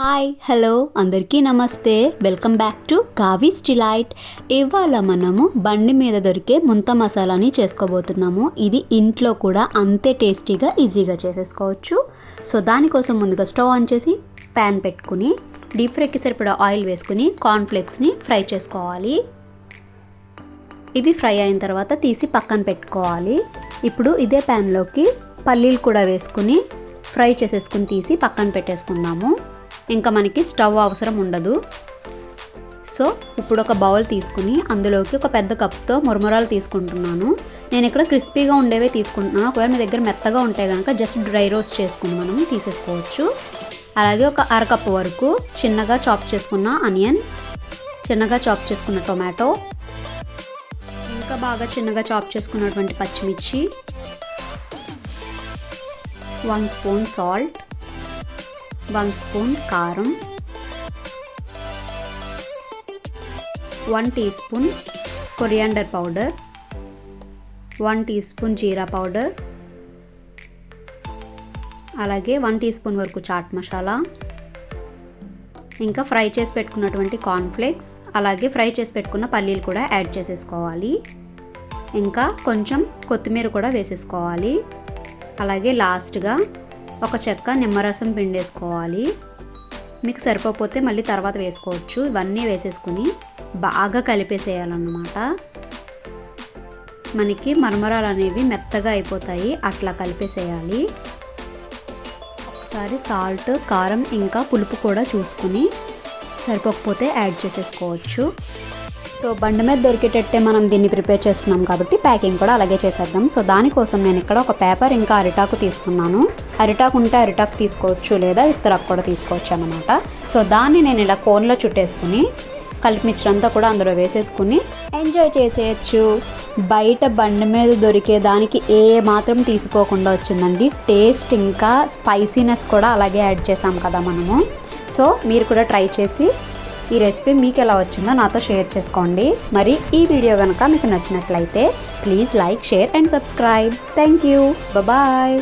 Hi hello అందరికీ నమస్తే. Welcome back to Kavi's delight. ఇవాళ మనము బండి మీద దొరికే ముంత మసాలాని చేసుకోబోతున్నాము. ఇది ఇంట్లో కూడా అంతే టేస్టీగా ఈజీగా చేసేసుకోవచ్చు. సో దానికోసం ముందుగా స్టవ్ ఆన్ చేసి ప్యాన్ పెట్టుకుని డీప్ ఫ్రైకి సరిపడా ఆయిల్ వేసుకుని కార్న్ఫ్లేక్స్ని ఫ్రై చేసుకోవాలి. ఇవి ఫ్రై అయిన తర్వాత తీసి పక్కన పెట్టుకోవాలి. ఇప్పుడు ఇదే ప్యాన్లోకి పల్లీలు కూడా వేసుకుని ఫ్రై చేసేసుకుని తీసి పక్కన పెట్టేసుకుందాము. ఇంకా మనకి స్టవ్ అవసరం ఉండదు. సో ఇప్పుడు ఒక బౌల్ తీసుకుని అందులోకి ఒక పెద్ద కప్తో మురమురాలు తీసుకుంటున్నాను. నేను ఇక్కడ క్రిస్పీగా ఉండేవే తీసుకుంటున్నాను. ఒకవేళ మీ దగ్గర మెత్తగా ఉంటే కనుక జస్ట్ డ్రై రోస్ట్ చేసుకుని మనం తీసేసుకోవచ్చు. అలాగే ఒక అరకప్పు వరకు చిన్నగా చాప్ చేసుకున్న ఆనియన్ చిన్నగా చాప్ చేసుకున్న టొమాటో ఇంకా బాగా చిన్నగా చాప్ చేసుకున్నటువంటి పచ్చిమిర్చి one spoon salt one spoon కారం one teaspoon coriander powder one teaspoon జీరా పౌడర్ అలాగే వన్ టీ స్పూన్ వరకు చాట్ మసాలా ఇంకా ఫ్రై చేసి పెట్టుకున్నటువంటి కార్న్ఫ్లేక్స్ అలాగే ఫ్రై చేసి పెట్టుకున్న పల్లీలు కూడా యాడ్ చేసేసుకోవాలి. ఇంకా కొంచెం కొత్తిమీర కూడా వేసేసుకోవాలి. అలాగే లాస్ట్గా ఒక చెక్క నిమ్మరసం పిండేసుకోవాలి. మీకు సరిపోతే మళ్ళీ తర్వాత వేసుకోవచ్చు. ఇవన్నీ వేసేసుకుని బాగా కలిపేసేయాలన్నమాట. మనకి మరమరాలు అనేవి మెత్తగా అయిపోతాయి. అట్లా కలిపేసేయాలి. ఒకసారి సాల్ట్ కారం ఇంకా పులుపు కూడా చూసుకుని సరిపోకపోతే యాడ్ చేసేసుకోవచ్చు. సో బండి మీద దొరికేటట్టే మనం దీన్ని ప్రిపేర్ చేస్తున్నాం కాబట్టి ప్యాకింగ్ కూడా అలాగే చేసేద్దాం. సో దానికోసం నేను ఇక్కడ ఒక పేపర్ ఇంకా అరిటాకు తీసుకున్నాను. అరిటాకు ఉంటే అరిటాకు తీసుకోవచ్చు లేదా ఇస్తరాకు కూడా తీసుకోవచ్చు అనమాట సో దాన్ని నేను ఇలా కోన్లో చుట్టేసుకుని కలిపి కూడా అందులో వేసేసుకుని ఎంజాయ్ చేసేయచ్చు. బయట బండి మీద దొరికే దానికి ఏ మాత్రం తీసుకోకుండా వచ్చిందండి. టేస్ట్ ఇంకా స్పైసీనెస్ కూడా అలాగే యాడ్ చేసాం కదా మనము. సో మీరు కూడా ట్రై చేసి ఈ రెసిపీ మీకు ఎలా వచ్చిందో నాతో షేర్ చేసుకోండి. మరి ఈ వీడియో కనుక మీకు నచ్చినట్లయితే please like share and subscribe. Thank you bye